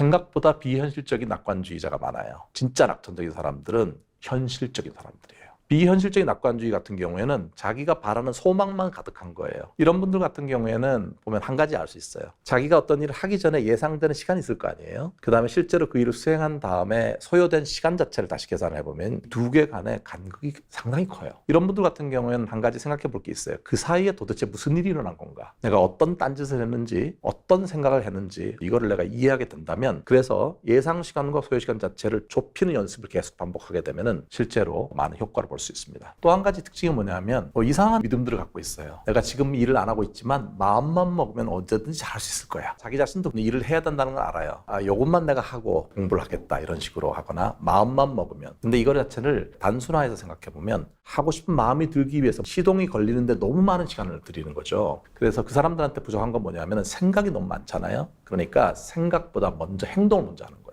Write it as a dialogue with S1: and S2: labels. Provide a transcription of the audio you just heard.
S1: 생각보다 비현실적인 낙관주의자가 많아요. 진짜 낙천적인 사람들은 현실적인 사람들이에요. 비현실적인 낙관주의 같은 경우에는 자기가 바라는 소망만 가득한 거예요. 이런 분들 같은 경우에는 보면 한 가지 알 수 있어요. 자기가 어떤 일을 하기 전에 예상되는 시간이 있을 거 아니에요. 그 다음에 실제로 그 일을 수행한 다음에 소요된 시간 자체를 다시 계산해 보면 두 개 간의 간극이 상당히 커요. 이런 분들 같은 경우에는 한 가지 생각해 볼 게 있어요. 그 사이에 도대체 무슨 일이 일어난 건가? 내가 어떤 딴짓을 했는지, 어떤 생각을 했는지 이거를 내가 이해하게 된다면 그래서 예상 시간과 소요 시간 자체를 좁히는 연습을 계속 반복하게 되면은 실제로 많은 효과를 볼수 있습니다. 또 한 가지 특징이 뭐냐면 뭐 이상한 믿음들을 갖고 있어요. 내가 지금 일을 안 하고 있지만 마음만 먹으면 언제든지 잘할 수 있을 거야. 자기 자신도 일을 해야 된다는 걸 알아요. 아, 요것만 내가 하고 공부를 하겠다 이런 식으로 하거나 마음만 먹으면. 근데 이거 자체를 단순화해서 생각해 보면 하고 싶은 마음이 들기 위해서 시동이 걸리는데 너무 많은 시간을 들이는 거죠. 그래서 그 사람들한테 부족한 건 뭐냐면 생각이 너무 많잖아요. 그러니까 생각보다 먼저 행동을 먼저 하는 거예요.